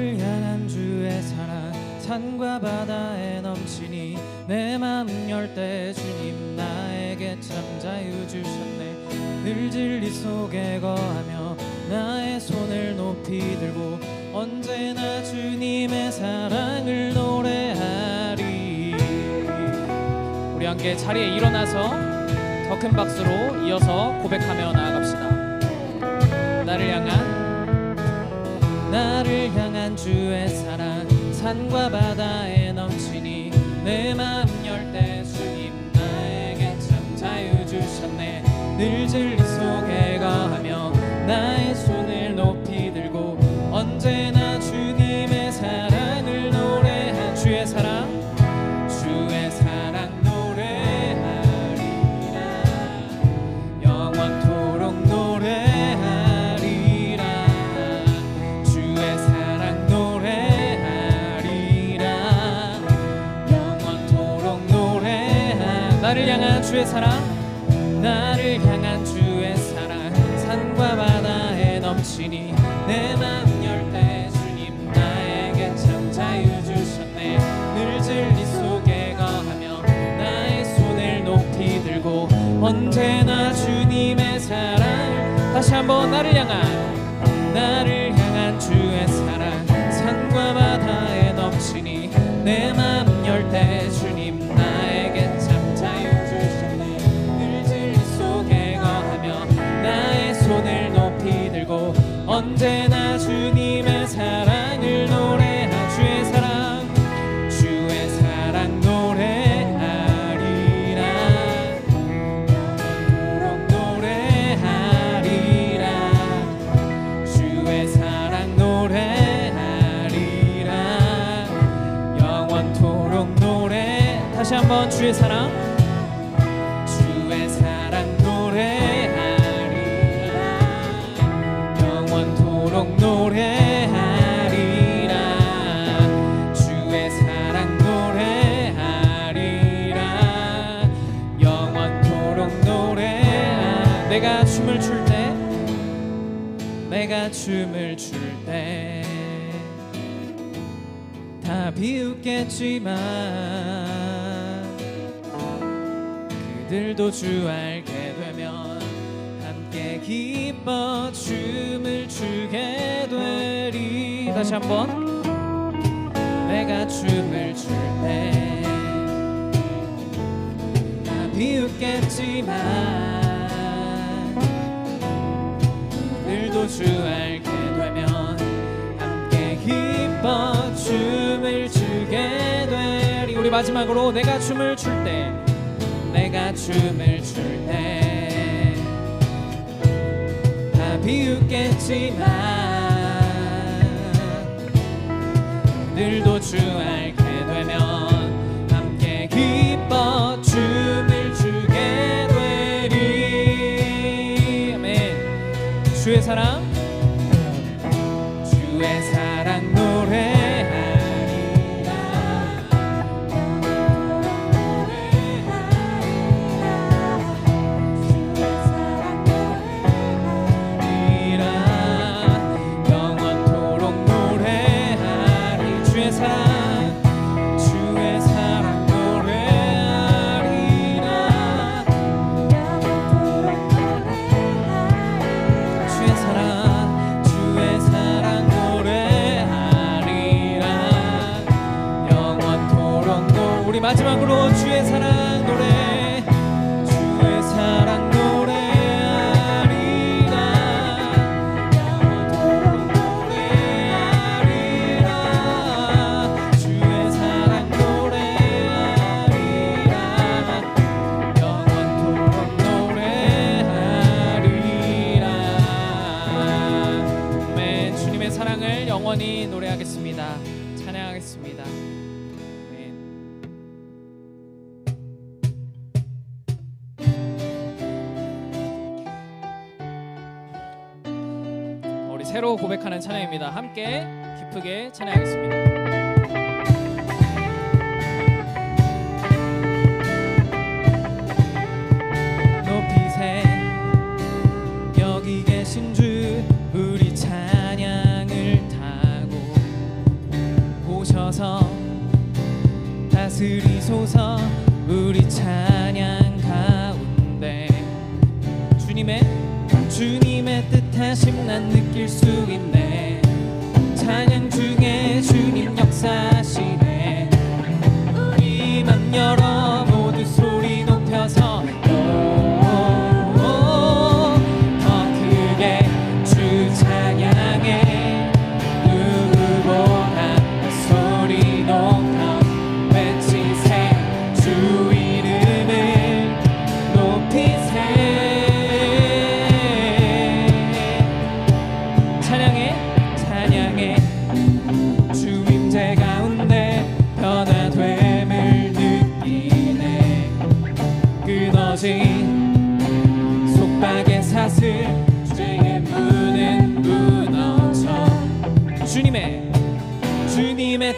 나를 향한 주의 사랑 산과 바다에 넘치니 내 마음 열 때 주님 나에게 참 자유 주셨네. 늘 진리 속에 거하며 나의 손을 높이 들고 언제나 주님의 사랑을 노래하리. 우리 함께 자리에 일어나서 더 큰 박수로 이어서 고백하며 나아갑시다. 나를 향한 나를 향한 주의 사랑. 산과 바다에 넘치니 내 마음 열 때 주님 나에게 참 자유 주셨네. 늘 진리 사랑 나를 향한 주의 사랑. 산과 바다에 넘치니 내 마음 열 때 주님 나에게 참 자유 주셨네. 늘 진리 속에 거하며 나의 손을 높이 들고 언제나 주님의 사랑. 다시 한번 나를 향한 나를 향한 주의 사랑. 산과 바다에 넘치니 내 마음 주의 사랑. 주의 사랑 노래하리라. 영원토록 노래하리라. 주의 사랑 노래하리라. 영원토록 노래하. 내가 춤을 출 때 내가 춤을 출때 다 비웃겠지만 그들도 주 알게 되면 함께 기뻐 춤을 추게 되리. 다시 한번. 내가 춤을 출때다 비웃겠지만 그들도 주 알게 되면 함께 기뻐 춤을 추게 되리. 우리 마지막으로 내가 춤을 출때 내가 춤을 출 때. 다 비웃겠지만 그들도 주 새로 고백하는 찬양입니다. 함께 기쁘게 찬양하겠습니다. 다스리소서 사실 난 느낄 수 있네. 찬양 중에 주님 역사시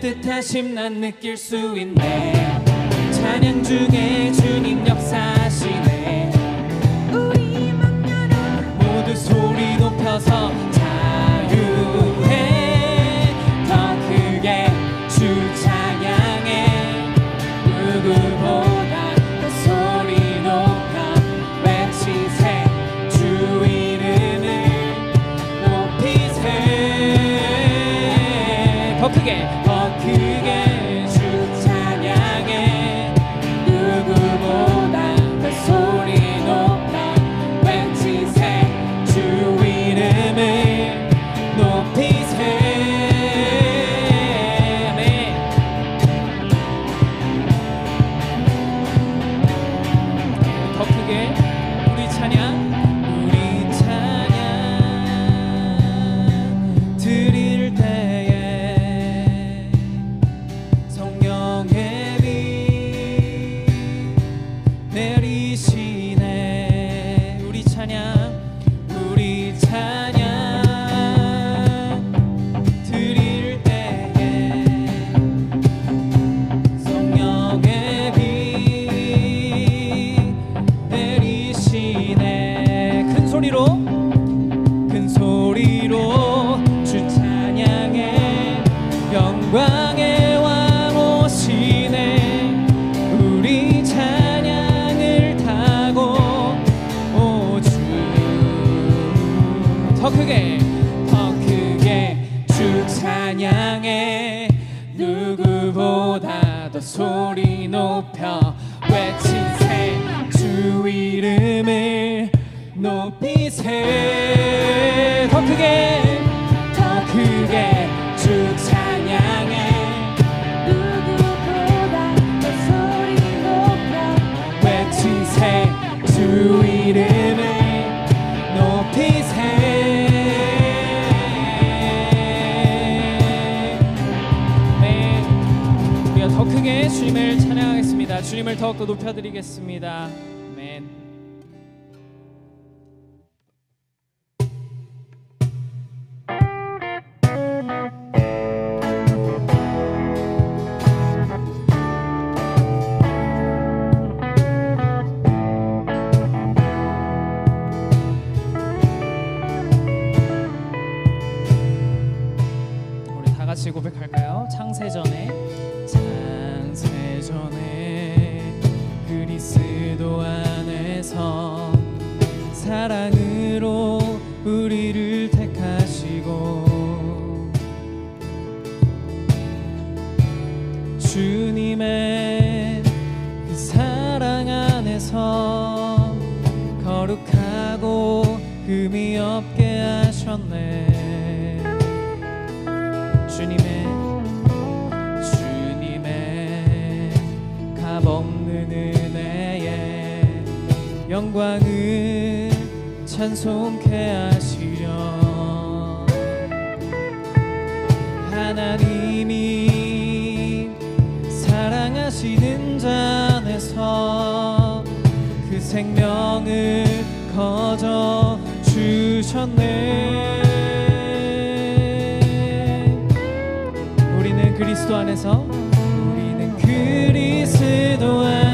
깨끗하심 난 느낄 수 있네. 찬양 중에 주님 역사하시네. 우리 맘 열어 모두 소리 높여서 이름을 높이세. 네. 우리가 더 크게 주님을 찬양하겠습니다. 주님을 더욱더 그 높여드리겠습니다. 같이 고백할까요? 창세전에 영광을 찬송케 하시려 하나님이 사랑하시는 자에서 그 생명을 거저 주셨네. 우리는 그리스도 안에서 우리는 그리스도 안에서.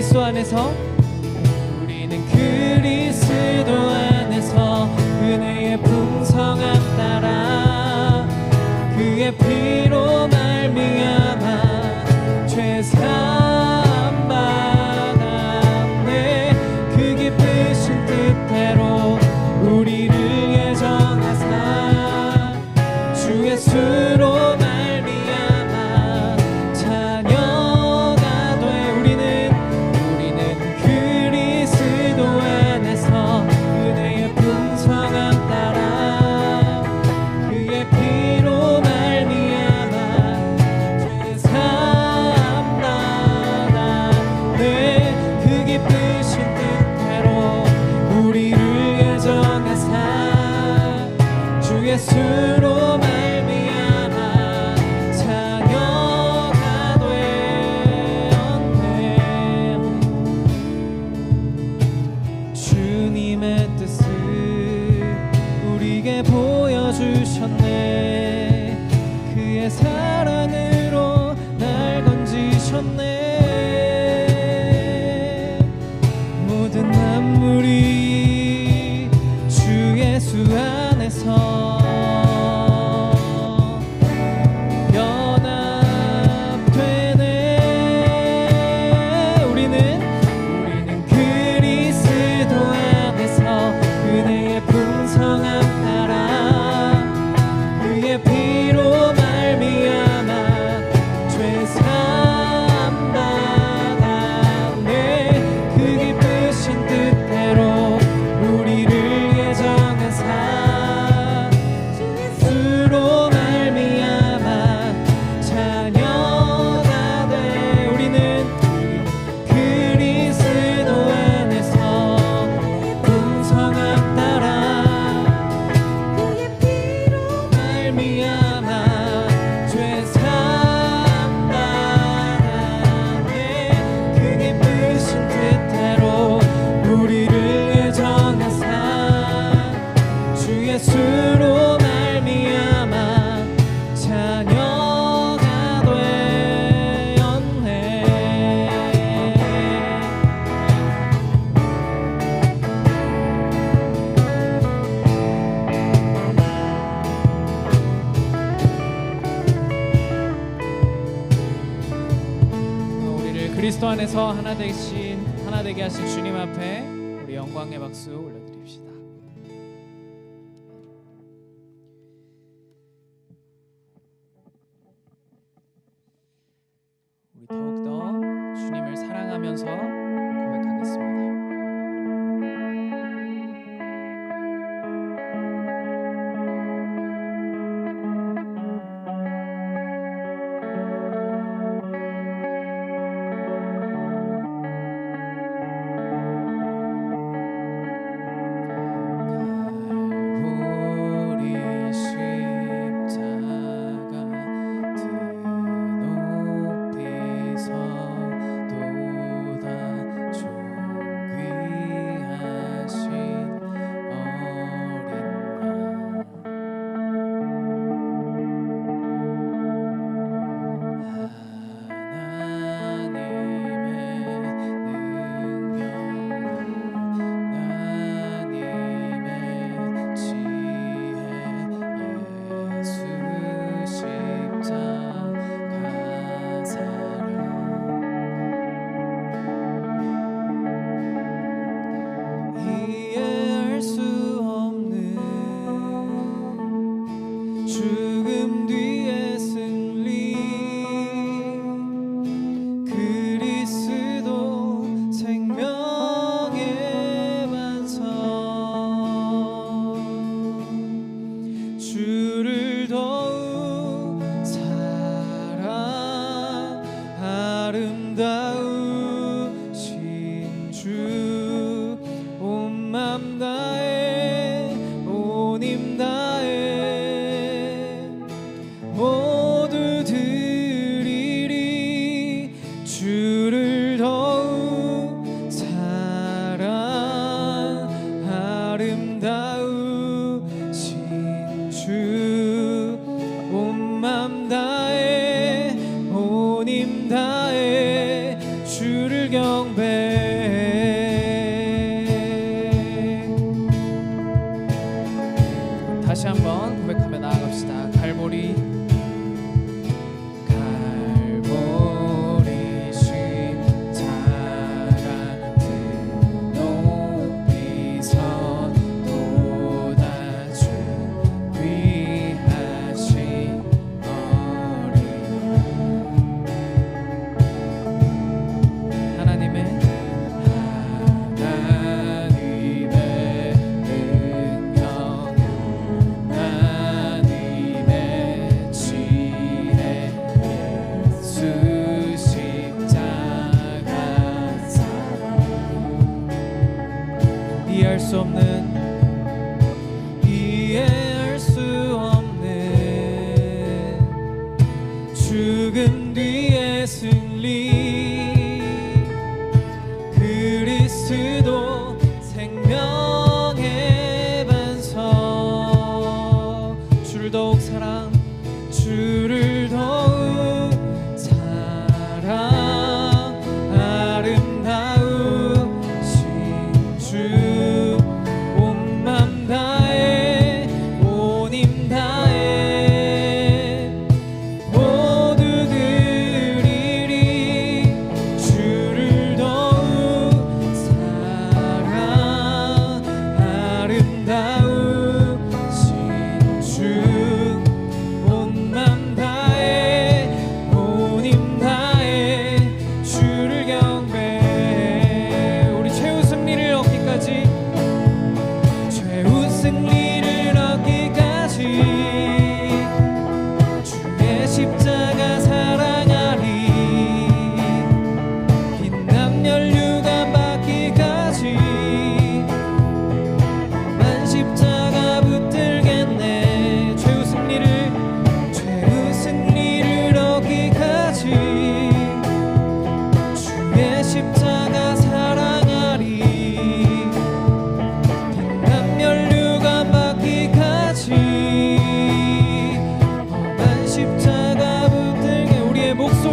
그리스도 안에서 그리스도 안에서 하나 되신 하나 되게 하신 주님 앞에 우리 영광의 박수 올려드립시다. 우리 더욱더 주님을 사랑하면서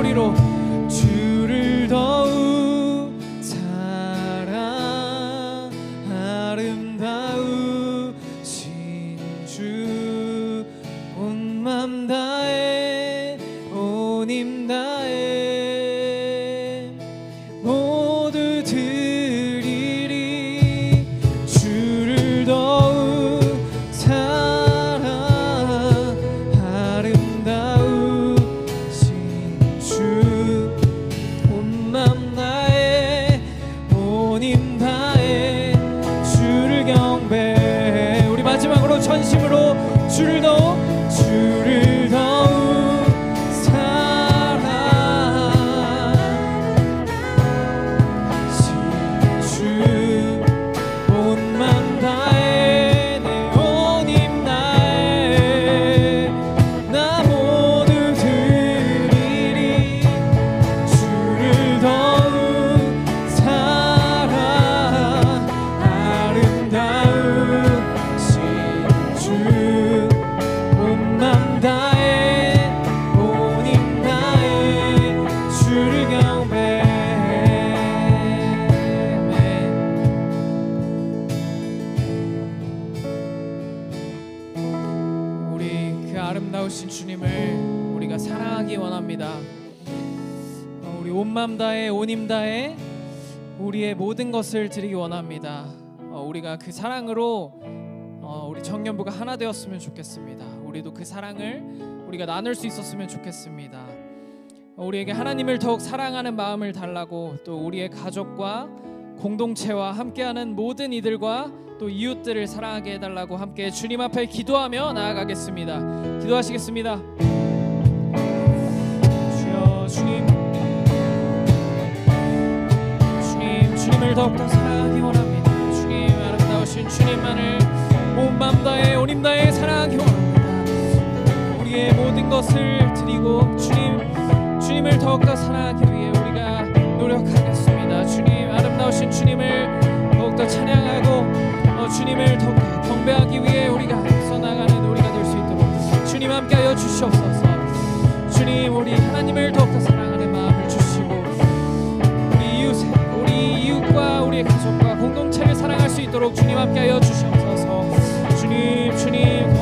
소리로 아름다우신 주님을 우리가 사랑하기 원합니다. 어, 우리 온맘 다해 온힘 다해 우리의 모든 것을 드리기 원합니다. 어, 우리가 그 사랑으로 어, 우리 청년부가 하나 되었으면 좋겠습니다. 우리도 그 사랑을 우리가 나눌 수 있었으면 좋겠습니다. 어, 우리에게 하나님을 더욱 사랑하는 마음을 달라고 또 우리의 가족과 공동체와 함께하는 모든 이들과 또 이웃들을 사랑하게 해달라고 함께 주님 앞에 기도하며 나아가겠습니다. 기도하시겠습니다. 주여 주님 주님 주님을 더욱더 사랑하기 원합니다. 주님 아름다우신 주님만을 온맘 다해 온 힘 다해 사랑하기 원합니다. 우리의 모든 것을 드리고 주님 주님을 더욱더 사랑하기 위해 우리가 노력하겠습니다. 주님 아름다우신 주님을 더욱더 찬양하고 어, 주님을 더욱 경배하기 위해 우리가 앞서나가는 우리가 될 수 있도록 주님 함께하여 주시옵소서. 주님 우리 하나님을 더욱더 사랑하는 마음을 주시고 우리 이웃 우리 이웃과 우리 가족과 공동체를 사랑할 수 있도록 주님 함께하여 주시옵소서. 주님 주님